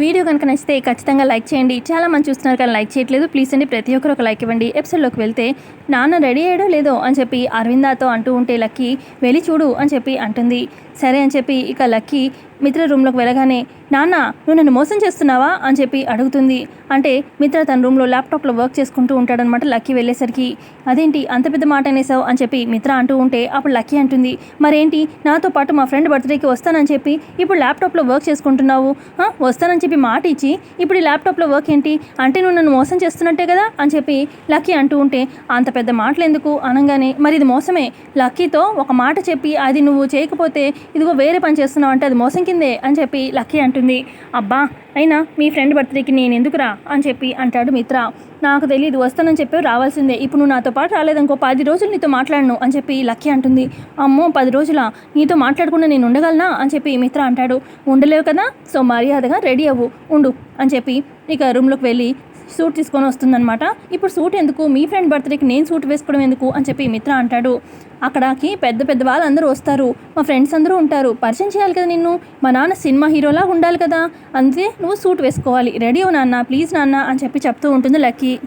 Video కనుక నచ్చితే ఖచ్చితంగా లైక్ చేయండి. చాలా మంది చూస్తున్నారు కానీ లైక్ చేయట్లేదు. ప్లీజ్ అండి ప్రతి ఒక్కరు ఒక లైక్ ఇవ్వండి. ఎపిసోడ్లోకి వెళ్తే నాన్న రెడీ అయ్యాడో లేదో? అని చెప్పి అరవిందాతో అంటూ ఉంటే లక్కీ వెళ్ళి చూడు అని చెప్పి అంటుంది. సరే అని చెప్పి ఇక లక్కీ మిత్ర రూమ్లోకి వెళ్ళగానే నాన్న నువ్వు నన్ను మోసం చేస్తున్నావా? అని చెప్పి అడుగుతుంది. అంటే మిత్ర తన రూమ్లో ల్యాప్టాప్లో వర్క్ చేసుకుంటూ ఉంటాడనమాట లక్కీ వెళ్ళేసరికి. అదేంటి అంత పెద్ద మాట అనేసావు? అని చెప్పి మిత్ర అంటూ ఉంటే అప్పుడు లక్కీ అంటుంది మరేంటి? నాతో పాటు మా ఫ్రెండ్ బర్త్డేకి వస్తానని చెప్పి ఇప్పుడు ల్యాప్టాప్లో వర్క్ చేసుకుంటున్నావు? వస్తానని చెప్పి మాట ఇచ్చి ఇప్పుడు ఈ ల్యాప్టాప్లో వర్క్ ఏంటి? అంటే నువ్వు నన్ను మోసం చేస్తున్నట్టే కదా? అని చెప్పి లక్కీ అంటూ ఉంటే అంత పెద్ద మాటలు ఎందుకు? అనగానే మరి ఇది మోసమే. లక్కీతో ఒక మాట చెప్పి అది నువ్వు చేయకపోతే ఇదిగో వేరే పని చేస్తున్నావు అంటే అది మోసం కిందే అని చెప్పి లక్కీ అంటుంది. అబ్బా అయినా మీ ఫ్రెండ్ బర్త్డేకి నేను ఎందుకురా అని చెప్పి అంటాడు మిత్ర. నాకు తెలియదు వస్తానని చెప్పి రావాల్సిందే. ఇప్పుడు నువ్వు నాతో పాటు రాలేదనుకో పది రోజులు నీతో మాట్లాడను అని చెప్పి లక్కీ అంటుంది. అమ్మో పది రోజుల? నీతో మాట్లాడకుండా నేను ఉండగలనా అని చెప్పి మిత్ర అంటాడు. ఉండలేవు కదా? సో మర్యాదగా రెడీ అవ్వు ఉండు. అని చెప్పి ఇక రూమ్లోకి వెళ్ళి సూట్ తీసుకొని వస్తుందనమాట ఇప్పుడు సూట్ ఎందుకు? మీ ఫ్రెండ్ బర్త్డేకి నేను సూట్ వేసుకోవడం ఎందుకు? అని చెప్పి మిత్ర అంటాడు. అక్కడికి పెద్ద పెద్ద వాళ్ళందరూ వస్తారు. మా ఫ్రెండ్స్ అందరూ ఉంటారు. పరిచయం చేయాలి కదా నిన్ను? మా నాన్న సినిమా హీరోలా ఉండాలి కదా. అంతే నువ్వు సూట్ వేసుకోవాలి. రెడీ అవు నాన్న. ప్లీజ్ నాన్న అని చెప్పి చెప్తూ ఉంటుంది లక్కీ.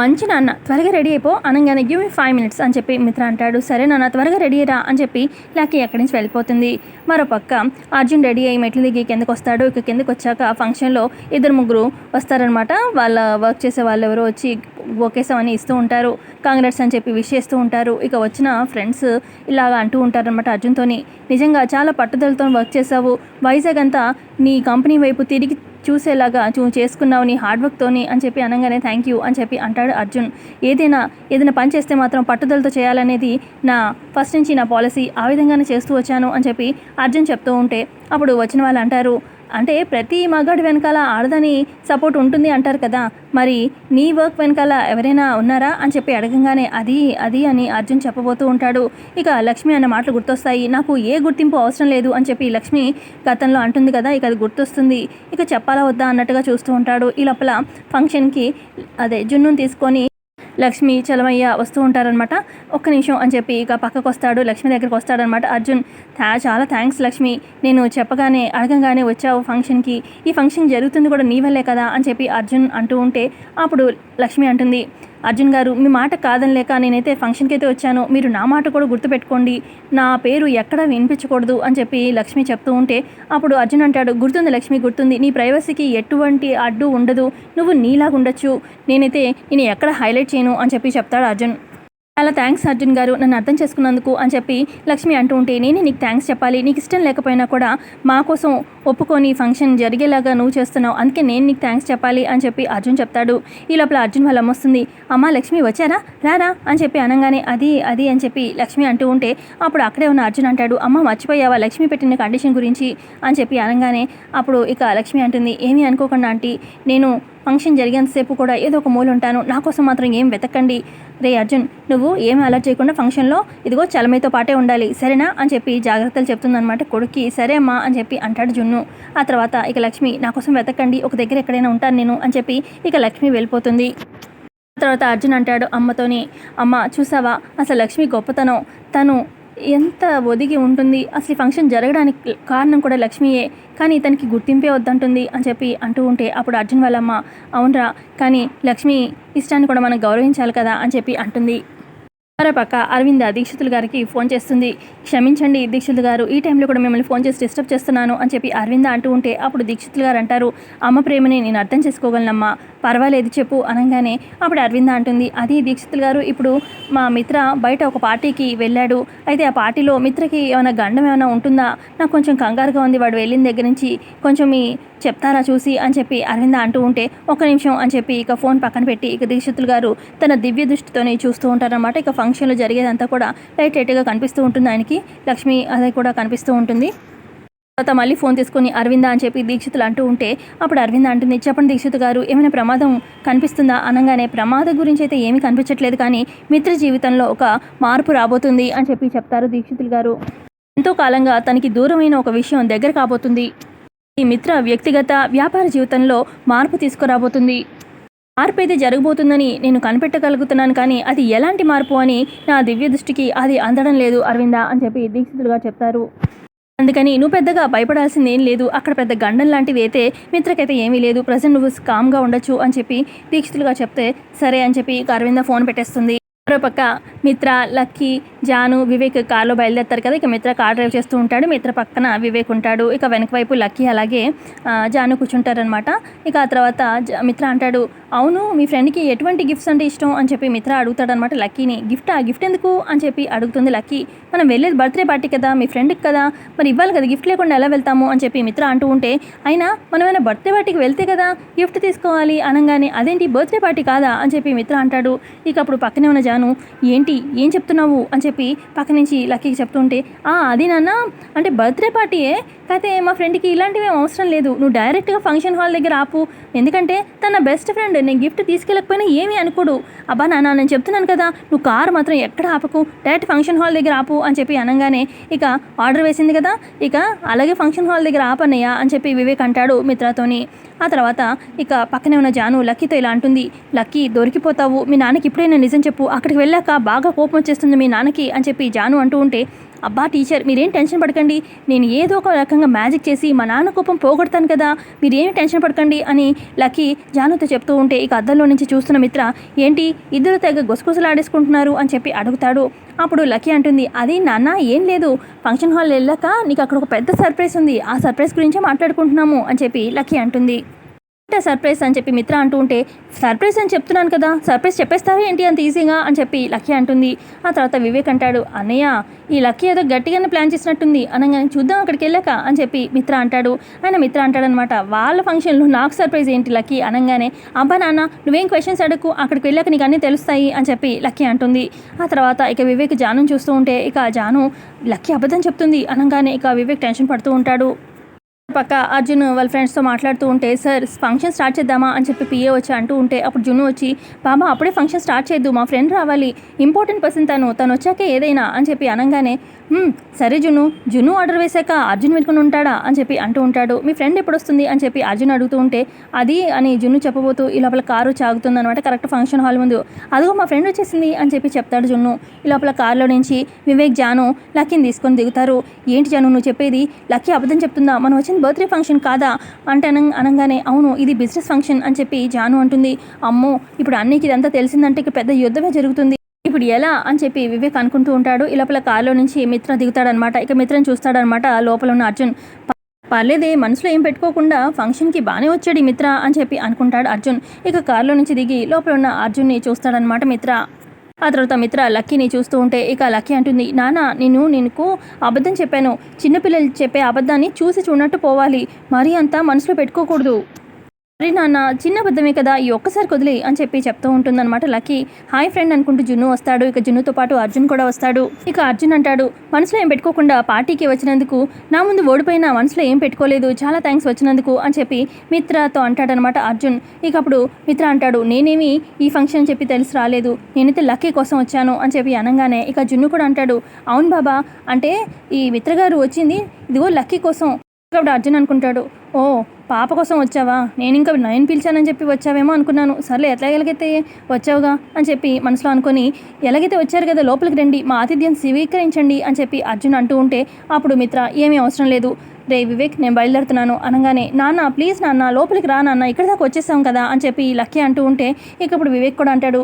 మంచి నాన్న త్వరగా రెడీ అయిపో అనగానే గివ్ మీ ఫైవ్ మినిట్స్ అని చెప్పి మిత్ర అంటాడు. సరే నాన్న త్వరగా రెడీ రా అని చెప్పి లక్కీ ఎక్కడి నుంచి వెళ్ళిపోతుంది. మరో పక్క అర్జున్ రెడీ అయ్యి మెట్లు దిగి కిందకు వస్తాడు. ఇక కిందకు వచ్చాక ఫంక్షన్లో ఇద్దరు ముగ్గురు వస్తారనమాట వాళ్ళ వర్క్ చేసే వాళ్ళు ఎవరో వచ్చి ఒకేసం అని ఇస్తూ ఉంటారు. కాంగ్రెస్ అని చెప్పి విష్ చేస్తూ ఉంటారు. ఇక వచ్చిన ఫ్రెండ్స్ ఇలాగ అంటూ ఉంటారనమాట అర్జున్తోని. నిజంగా చాలా పట్టుదలతో వర్క్ చేసావు వైజాగ్ అంతా నీ కంపెనీ వైపు తిరిగి చూసేలాగా చూ చేసుకున్నావు నీ హార్డ్ వర్క్తోని అని చెప్పి అనగానే థ్యాంక్ యూ అని చెప్పి అంటాడు అర్జున్. ఏదైనా ఏదైనా పని చేస్తే మాత్రం పట్టుదలతో చేయాలనేది నా ఫస్ట్ నుంచి నా పాలసీ ఆ విధంగానే చేస్తూ వచ్చాను అని చెప్పి అర్జున్ చెప్తూ ఉంటే అప్పుడు వచ్చిన వాళ్ళు అంటారు అంటే ప్రతి మగాడు వెనకాల ఆడదని సపోర్ట్ ఉంటుంది అంటారు కదా. మరి నీ వర్క్ వెనకాల ఎవరైనా ఉన్నారా? అని చెప్పి అడగంగానే అది అది అని అర్జున్ చెప్పబోతూ ఉంటాడు. ఇక లక్ష్మి అన్న మాటలు గుర్తొస్తాయి. నాకు ఏ గుర్తింపు అవసరం లేదు అని చెప్పి లక్ష్మి గతంలో అంటుంది కదా ఇక అది గుర్తొస్తుంది. ఇక చెప్పాలా వద్దా అన్నట్టుగా చూస్తూ ఉంటాడు. ఈ లోపల ఫంక్షన్కి అదే జున్నును తీసుకొని లక్ష్మి చలమయ్య వస్తూ ఉంటారనమాట ఒక్క నిమిషం అని చెప్పి ఇక పక్కకు వస్తాడు లక్ష్మి దగ్గరికి వస్తాడనమాట అర్జున్ థా చాలా థ్యాంక్స్ లక్ష్మి. నేను చెప్పగానే అడగంగానే వచ్చావు ఫంక్షన్కి. ఈ ఫంక్షన్ జరుగుతుంది కూడా నీ వల్లే కదా అని చెప్పి అర్జున్ అంటూ ఉంటే అప్పుడు లక్ష్మి అంటుంది అర్జున్ గారు మీ మాట కాదనిలేక నేనైతే ఫంక్షన్కి అయితే వచ్చాను. మీరు నా మాట కూడా గుర్తుపెట్టుకోండి. నా పేరు ఎక్కడ వినిపించకూడదు అని చెప్పి లక్ష్మి చెప్తూ ఉంటే అప్పుడు అర్జున్ అంటాడు గుర్తుంది లక్ష్మి గుర్తుంది. నీ ప్రైవసీకి ఎటువంటి అడ్డు ఉండదు. నువ్వు నీలాగా ఉండొచ్చు. నేనైతే నేను ఎక్కడ హైలైట్ చేయను అని చెప్పి చెప్తాడు అర్జున్. చాలా థ్యాంక్స్ అర్జున్ గారు. నన్ను అర్థం చేసుకున్నందుకు అని చెప్పి లక్ష్మి అంటూ ఉంటే నేనే నీకు థ్యాంక్స్ చెప్పాలి. నీకు ఇష్టం లేకపోయినా కూడా మా కోసం ఒప్పుకొని ఫంక్షన్ జరిగేలాగా నువ్వు చేస్తున్నావు. అందుకే నేను నీకు థ్యాంక్స్ చెప్పాలి అని చెప్పి అర్జున్ చెప్తాడు. ఈ లోపల అర్జున్ వాళ్ళ వస్తుంది. అమ్మ లక్ష్మి వచ్చారా? రారా? అని చెప్పి అనగానే అది అది అని చెప్పి లక్ష్మి అంటూ ఉంటే అప్పుడు అక్కడే ఉన్న అర్జున్ అంటాడు అమ్మ మర్చిపోయావా? లక్ష్మి పెట్టిన కండిషన్ గురించి అని చెప్పి అనగానే అప్పుడు ఇక లక్ష్మి అంటుంది ఏమీ అనుకోకుండా ఆంటీ. నేను ఫంక్షన్ జరిగేంతసేపు కూడా ఏదో ఒక మూల ఉంటాను. నా కోసం మాత్రం ఏం వెతకండి? రే అర్జున్ నువ్వు ఏం అలర్ట్ చేయకుండా ఫంక్షన్లో ఇదిగో చలమైతో పాటే ఉండాలి. సరేనా? అని చెప్పి జాగ్రత్తలు చెప్తుందనమాట కొడుక్కి. సరే అమ్మా అని చెప్పి అంటాడు జున్ను. ఆ తర్వాత ఇక లక్ష్మి నా కోసం వెతకండి ఒక దగ్గర ఎక్కడైనా ఉంటాను నేను అని చెప్పి ఇక లక్ష్మి వెళ్ళిపోతుంది. ఆ తర్వాత అర్జున్ అంటాడు అమ్మతోని అమ్మ చూసావా? అసలు లక్ష్మి గొప్పతనం. తను ఎంత ఒదిగి ఉంటుంది. అసలు ఈ ఫంక్షన్ జరగడానికి కారణం కూడా లక్ష్మియే. కానీ ఇతనికి గుర్తింపే వద్దంటుంది అని చెప్పి అంటూ ఉంటే అప్పుడు అర్జున్ వాళ్ళమ్మ అవునరా కానీ లక్ష్మి ఇష్టాన్ని కూడా మనం గౌరవించాలి కదా అని చెప్పి అంటుంది. మరోపక్క అరవింద దీక్షితులు గారికి ఫోన్ చేస్తుంది. క్షమించండి దీక్షితులు గారు ఈ టైంలో కూడా మిమ్మల్ని ఫోన్ చేసి డిస్టర్బ్ చేస్తున్నాను అని చెప్పి అరవింద అంటూ ఉంటే అప్పుడు దీక్షితులు గారు అంటారు అమ్మ ప్రేమని నేను అర్థం చేసుకోగలనమ్మా పర్వాలేదు చెప్పు అనగానే అప్పుడు అరవింద అంటుంది అది దీక్షితులు గారు ఇప్పుడు మా మిత్ర బయట ఒక పార్టీకి వెళ్ళాడు. అయితే ఆ పార్టీలో మిత్రకి ఏమైనా గండం ఏమైనా ఉంటుందా? నాకు కొంచెం కంగారుగా ఉంది వాడు వెళ్ళిన దగ్గర నుంచి కొంచెం మీ చెప్తారా చూసి అని చెప్పి అరవింద అంటూ ఉంటే ఒక నిమిషం అని చెప్పి ఇక ఫోన్ పక్కన పెట్టి ఇక దీక్షితులు గారు తన దివ్య దృష్టితోనే చూస్తూ ఉంటారన్నమాట. ఇక ఫంక్షన్లో జరిగేదంతా కూడా లైట్ లైట్గా కనిపిస్తూ ఉంటుంది ఆయనకి. లక్ష్మి అది కూడా కనిపిస్తూ ఉంటుంది. తర్వాత మళ్ళీ ఫోన్ తీసుకొని అరవింద అని చెప్పి దీక్షితులు అంటూ ఉంటే అప్పుడు అరవింద అంటుంది చెప్పండి దీక్షిత్ గారు ఏమైనా ప్రమాదం కనిపిస్తుందా? అనగానే ప్రమాదం గురించి అయితే ఏమీ కనిపించట్లేదు కానీ మిత్ర జీవితంలో ఒక మార్పు రాబోతుంది అని చెప్పి చెప్తారు దీక్షితులు గారు. ఎంతో కాలంగా తనకి దూరమైన ఒక విషయం దగ్గర కాబోతుంది. ఈ మిత్ర వ్యక్తిగత వ్యాపార జీవితంలో మార్పు తీసుకురాబోతుంది. మార్పు అయితే జరగబోతుందని నేను కనిపెట్టగలుగుతున్నాను కానీ అది ఎలాంటి మార్పు అని నా దివ్య దృష్టికి అది అందడం లేదు అరవింద అని చెప్పి దీక్షితులుగా చెప్తారు. అందుకని నువ్వు పెద్దగా భయపడాల్సింది ఏం లేదు. అక్కడ పెద్ద గండం లాంటిది అయితే మిత్రకైతే ఏమీ లేదు. ప్రజెంట్ నువ్వు కామ్గా ఉండొచ్చు అని చెప్పి దీక్షితులుగా చెప్తే సరే అని చెప్పి అరవింద ఫోన్ పెట్టేస్తుంది. మరోపక్క మిత్ర లక్కీ జాను వివేక్ కారులో బయలుదేరుతారు కదా. ఇక మిత్ర కార్ డ్రైవ్ చేస్తూ ఉంటాడు. మిత్ర పక్కన వివేక్ ఉంటాడు. ఇక వెనక వైపు లక్కీ అలాగే జాను కూర్చుంటారనమాట ఇక ఆ తర్వాత మిత్ర అంటాడు అవును మీ ఫ్రెండ్కి ఎటువంటి గిఫ్ట్స్ అంటే ఇష్టం? అని చెప్పి మిత్ర అడుగుతాడనమాట లక్కీని గిఫ్ట్ ఆ గిఫ్ట్ ఎందుకు? అని చెప్పి అడుగుతుంది లక్కీ. మనం వెళ్ళేది బర్త్డే పార్టీ కదా మీ ఫ్రెండ్కి కదా. మరి ఇవ్వాలి కదా గిఫ్ట్ లేకుండా ఎలా వెళ్తాము? అని చెప్పి మిత్ర అంటూ ఉంటే అయినా మనమైనా బర్త్డే పార్టీకి వెళ్తే కదా గిఫ్ట్ తీసుకోవాలి అనగానే అదేంటి బర్త్డే పార్టీ కాదా? అని చెప్పి మిత్ర అంటాడు. ఇక అప్పుడు పక్కనే ఉన్న జాను ఏంటి? ఏం చెప్తున్నావు? అని చెప్పి పక్క నుంచి లక్కీకి చెప్తుంటే ఆ అది నాన్న. అంటే బర్త్డే పార్టీయే. కాకపోతే మా ఫ్రెండ్కి ఇలాంటివి ఏం అవసరం లేదు. నువ్వు డైరెక్ట్గా ఫంక్షన్ హాల్ దగ్గర ఆపు. ఎందుకంటే తన బెస్ట్ ఫ్రెండ్ నేను గిఫ్ట్ తీసుకెళ్ళకపోయినా ఏమీ అనుకోడు. అబ్బా నాన్న నేను చెప్తున్నాను కదా. నువ్వు కారు మాత్రం ఎక్కడ ఆపకు. డైరెక్ట్ ఫంక్షన్ హాల్ దగ్గర ఆపు. అని చెప్పి అనగానే ఇక ఆర్డర్ వేసింది కదా. ఇక అలాగే ఫంక్షన్ హాల్ దగ్గర ఆపన్నయ్యా. అని చెప్పి వివేక్ అంటాడు మిత్రతోని. ఆ తర్వాత ఇక పక్కనే ఉన్న జాను లక్కీతో ఇలా అంటుంది. లక్కీ దొరికిపోతావు. మీ నాన్నకి ఇప్పుడైనా నిజం చెప్పు. అక్కడికి వెళ్ళాక బాగా కోపం వచ్చేస్తుంది మీ నాన్నకి అని చెప్పి జాను అంటూ ఉంటే అబ్బా టీచర్ మీరేం టెన్షన్ పడకండి. నేను ఏదో ఒక రకంగా మ్యాజిక్ చేసి మా నాన్న కోపం పోగొడతాను కదా మీరేమి టెన్షన్ పడకండి అని లక్కీ జానుతో చెప్తూ ఉంటే ఇక అద్దంలో నుంచి చూస్తున్న మిత్ర ఏంటి ఇద్దరు తెగ గుసగుసలాడేసుకుంటున్నారు అని చెప్పి అడుగుతాడు. అప్పుడు లక్కీ అంటుంది అది నాన్న ఏం లేదు. ఫంక్షన్ హాల్ వెళ్ళాక నీకు అక్కడ ఒక పెద్ద సర్ప్రైజ్ ఉంది. ఆ సర్ప్రైజ్ గురించే మాట్లాడుకుంటున్నాము అని చెప్పి లక్కీ అంటుంది. సర్ప్రైజ్ అని చెప్పి మిత్ర అంటూ ఉంటే సర్ప్రైజ్ అని చెప్తున్నాను కదా సర్ప్రైజ్ చెప్పేస్తారా ఏంటి అంత ఈజీగా? అని చెప్పి లక్కీ అంటుంది. ఆ తర్వాత వివేక్ అంటాడు అన్నయ్య ఈ లక్కీ ఏదో గట్టిగానే ప్లాన్ చేసినట్టుంది అనగానే చూద్దాం అక్కడికి వెళ్ళాక అని చెప్పి మిత్ర అంటాడు. ఆయన మిత్ర అంటాడనమాట వాళ్ళ ఫంక్షన్లో నాకు సర్ప్రైజ్ ఏంటి లక్కీ? అనగానే అబ్బా నాన్న నువ్వేం క్వశ్చన్స్ అడగకు అక్కడికి వెళ్ళాక నీకు అన్నీ తెలుస్తాయి అని చెప్పి లక్కీ అంటుంది. ఆ తర్వాత ఇక వివేక్ జాను చూస్తూ ఉంటే ఇక జాను లక్కీ అబద్ధం చెప్తుంది అనగానే ఇక వివేక్ టెన్షన్ పడుతూ ఉంటాడు. పక్క అర్జున్ వాళ్ళ ఫ్రెండ్స్తో మాట్లాడుతూ ఉంటే సార్ ఫంక్షన్ స్టార్ట్ చేద్దామా? అని చెప్పి పిఏ వచ్చి అంటూ ఉంటే అప్పుడు జున్ను వచ్చి బాబా అప్పుడే ఫంక్షన్ స్టార్ట్ చేయొద్దు మా ఫ్రెండ్ రావాలి. ఇంపార్టెంట్ పర్సన్ తను తను వచ్చాకే ఏదైనా అని చెప్పి అనగానే సరే జున్ను జున్ను ఆర్డర్ వేశాక అర్జున్ వెనుకొని ఉంటాడా? అని చెప్పి అంటూ ఉంటాడు. మీ ఫ్రెండ్ ఎప్పుడు వస్తుంది అని చెప్పి అర్జున్ అడుగుతూ ఉంటే అది అని జున్ను చెప్పబోతూ ఈ లోపల కారు చాగుతుంది అనమాట కరెక్ట్ ఫంక్షన్ హాల్ ముందు. అదిగో మా ఫ్రెండ్ వచ్చేసింది అని చెప్పి చెప్తాడు జున్ను. ఈ లోపల కారులో నుంచి వివేక్ జాను లక్కీని తీసుకొని దిగుతారు. ఏంటి జాను నువ్వు చెప్పేది? లక్కీ అబద్ధం చెప్తుందా? మనం వచ్చింది బర్త్డే ఫంక్షన్ కాదా అంటే అనం అనగానే అవును ఇది బిజినెస్ ఫంక్షన్ అని చెప్పి జాను అంటుంది. అమ్మో ఇప్పుడు అన్నయ్యకి ఇదంతా తెలిసిందంటే ఇక పెద్ద యుద్ధమే జరుగుతుంది. ఇప్పుడు ఎలా అని చెప్పి వివేక్ అనుకుంటూ ఉంటాడు. ఈ లోపల కారులో నుంచి మిత్ర దిగుతాడనమాట ఇక మిత్రని చూస్తాడనమాట లోపల ఉన్న అర్జున్. పర్లేదే మనసులో ఏం పెట్టుకోకుండా ఫంక్షన్కి బాగానే వచ్చాడు ఈ మిత్ర అని చెప్పి అనుకుంటాడు అర్జున్. ఇక కారులో నుంచి దిగి లోపల ఉన్న అర్జున్ని చూస్తాడనమాట మిత్ర. ఆ తర్వాత మిత్ర లక్కీని చూస్తూ ఉంటే ఇక లక్కీ అంటుంది నాన్న నేను నీకు అబద్ధం చెప్పాను. చిన్నపిల్లలు చెప్పే అబద్ధాన్ని చూసి చూడనట్టు పోవాలి. మరీ అంతా మనసులో పెట్టుకోకూడదు. అరే నాన్న చిన్న అబద్ధమే కదా ఈ ఒక్కసారి కొదిలి అని చెప్పి చెప్తూ ఉంటుందన్నమాట లక్కీ. హాయ్ ఫ్రెండ్ అనుకుంటూ జున్ను వస్తాడు ఇక జున్నుతో పాటు అర్జున్ కూడా వస్తాడు. ఇక అర్జున్ అంటాడు మనసులో ఏం పెట్టుకోకుండా పార్టీకి వచ్చినందుకు నా ముందు ఓడిపోయినా మనసులో ఏం పెట్టుకోలేదు చాలా థ్యాంక్స్ వచ్చినందుకు అని చెప్పి మిత్రతో అంటాడనమాట అర్జున్. ఇక అప్పుడు మిత్ర అంటాడు నేనేమి ఈ ఫంక్షన్ అని చెప్పి తెలిసి రాలేదు నేనైతే లక్కీ కోసం వచ్చాను అని చెప్పి అనగానే ఇక జున్ను కూడా అంటాడు అవును బాబా అంటే ఈ మిత్ర గారు వచ్చింది ఇదిగో లక్కీ కోసం. అప్పుడు అర్జున్ అనుకుంటాడు ఓ పాప కోసం వచ్చావా? నేను ఇంకా నయన్ పిలిచానని చెప్పి వచ్చావేమో అనుకున్నాను. సర్లే ఎట్లా ఎలాగైతే వచ్చావుగా అని చెప్పి మనసులో అనుకొని ఎలాగైతే వచ్చారు కదా లోపలికి రండి మా ఆతిథ్యం స్వీకరించండి అని చెప్పి అర్జున్ అంటూ ఉంటే అప్పుడు మిత్ర ఏమీ అవసరం లేదు. రే వివేక్ నేను బయలుదేరుతున్నాను అనగానే నాన్న ప్లీజ్ నాన్న లోపలికి రా నాన్న ఇక్కడ దాకా వచ్చేసాం కదా అని చెప్పి లక్కీ అంటూ ఉంటే ఇక ఇప్పుడు వివేక్ కూడా అంటాడు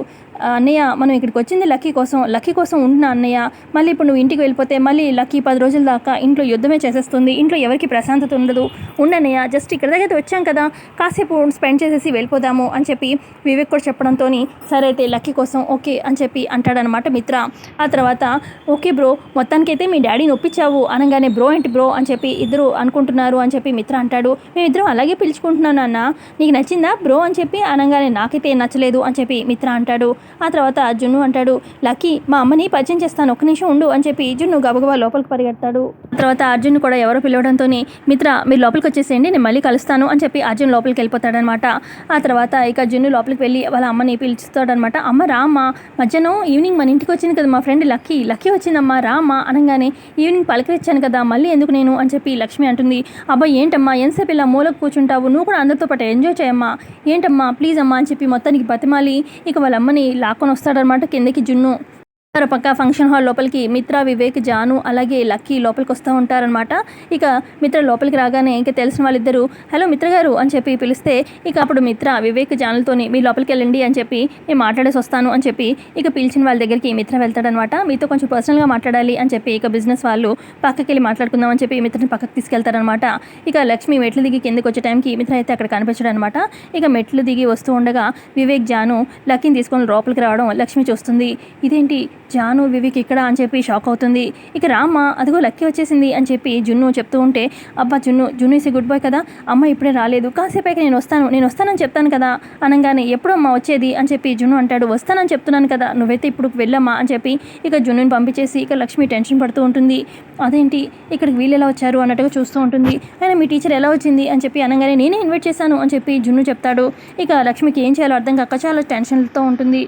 అన్నయ్య మనం ఇక్కడికి వచ్చింది లక్కీ కోసం లక్కీ కోసం ఉంటున్నా అన్నయ్య. మళ్ళీ ఇప్పుడు నువ్వు ఇంటికి వెళ్ళిపోతే మళ్ళీ లక్కీ పది రోజుల దాకా ఇంట్లో యుద్ధమే చేసేస్తుంది ఇంట్లో ఎవరికి ప్రశాంతత ఉండదు. ఉండన్నయ్య జస్ట్ ఇక్కడ దగ్గర వచ్చాం కదా కాసేపు స్పెండ్ చేసేసి వెళ్ళిపోదాము అని చెప్పి వివేక్ కూడా చెప్పడంతో సరే అయితే లక్కీ కోసం ఓకే అని చెప్పి అంటాడనమాట మిత్ర. ఆ తర్వాత ఓకే బ్రో మొత్తానికైతే మీ డాడీని ఒప్పించావు అనగానే బ్రో ఏంటి బ్రో అని చెప్పి ఇద్దరు అనుకుంటున్నారు అని చెప్పి మిత్ర అంటాడు. మేమిద్దరం అలాగే పిలుచుకుంటున్నాను అన్న నీకు నచ్చిందా బ్రో అని చెప్పి అనగానే నాకైతే నచ్చలేదు అని చెప్పి మిత్ర అంటాడు. ఆ తర్వాత జున్ను అంటాడు లక్కీ మా అమ్మని పరిచయం చేస్తాను ఒక్క నిమిషం ఉండు అని చెప్పి జున్ను గబగబా లోపలికి పరిగెడతాడు. ఆ తర్వాత అర్జున్ కూడా ఎవరో పిలవడంతో మిత్ర మీరు లోపలికి వచ్చేసేయండి నేను మళ్ళీ కలుస్తాను అని చెప్పి అర్జున్ లోపలికి వెళ్ళిపోతాడనమాట. ఆ తర్వాత ఇక జున్ను లోపలికి వెళ్ళి వాళ్ళ అమ్మని పిలుస్తాడనమాట. అమ్మ రామ్మా మధ్యాహ్నం ఈవినింగ్ మన ఇంటికి వచ్చింది కదా మా ఫ్రెండ్ లక్కీ. లక్కీ వచ్చిందమ్మా రామ్మా అనగానే ఈవినింగ్ పలకరించాను కదా మళ్ళీ ఎందుకు నేను అని చెప్పి లక్ష్మి అంటుంది. అబ్బా ఏంటమ్మా ఎంతసేపు ఇలా మూలకు కూర్చుంటావు? నువ్వు కూడా అందరితో పాటు ఎంజాయ్ చేయమ్మా. ఏంటమ్మా ప్లీజ్ అమ్మా అని చెప్పి మొత్తానికి బతిమాలి. ఇక వాళ్ళ అమ్మని లాక్కొని వస్తాడనమాట కిందకి జున్ను. మరోపక్క ఫంక్షన్ హాల్ లోపలికి మిత్ర వివేక్ జాను అలాగే లక్కీ లోపలికి వస్తూ ఉంటారనమాట ఇక మిత్ర లోపలికి రాగానే ఇంకా తెలిసిన వాళ్ళిద్దరూ హలో మిత్ర గారు అని చెప్పి పిలిస్తే ఇక అప్పుడు మిత్ర వివేక్ జానులతోని మీ లోపలికి వెళ్ళండి అని చెప్పి నేను మాట్లాడేసి వస్తాను అని చెప్పి ఇక పిలిచిన వాళ్ళ దగ్గరికి మిత్ర వెళ్తాడనమాట మీతో కొంచెం పర్సనల్గా మాట్లాడాలి అని చెప్పి ఇక బిజినెస్ వాళ్ళు పక్కకి వెళ్ళి మాట్లాడుకుందాం అని చెప్పి మిత్రని పక్కకి తీసుకెళ్తారనమాట ఇక లక్ష్మి మెట్లు దిగి కిందకి వచ్చే టైంకి మిత్ర అయితే అక్కడ కనిపించడం అనమాట ఇక మెట్లు దిగి వస్తూ ఉండగా వివేక్ జాను లక్కీని తీసుకొని లోపలికి రావడం లక్ష్మి చూస్తుంది. ఇదేంటి? జాను వివిక్ ఇక్కడ అని చెప్పి షాక్ అవుతుంది. ఇక రామ్మ అదిగో లక్కీ వచ్చేసింది అని చెప్పి జున్ను చెప్తూ ఉంటే అబ్బా జున్ను జున్ను ఇసి గుడ్ బాయ్ కదా అమ్మ ఇప్పుడే రాలేదు కాసేపైకి నేను వస్తాను నేను వస్తానని చెప్తాను కదా అనగానే ఎప్పుడు అమ్మ వచ్చేది అని చెప్పి జున్ను అంటాడు వస్తానని చెప్తున్నాను కదా నువ్వైతే ఇప్పుడు వెళ్ళమ్మా అని చెప్పి ఇక జున్నుని పంపించేసి ఇక లక్ష్మి టెన్షన్ పడుతూ ఉంటుంది. అదేంటి ఇక్కడికి వీళ్ళు ఎలా వచ్చారు అన్నట్టుగా చూస్తూ ఉంటుంది. ఆయన మీ టీచర్ ఎలా వచ్చింది అని చెప్పి అనగానే నేనే ఇన్వైట్ చేశాను అని చెప్పి జున్ను చెప్తాడు. ఇక లక్ష్మికి ఏం చేయాలో అర్థం కాక చాలా టెన్షన్తో ఉంటుంది.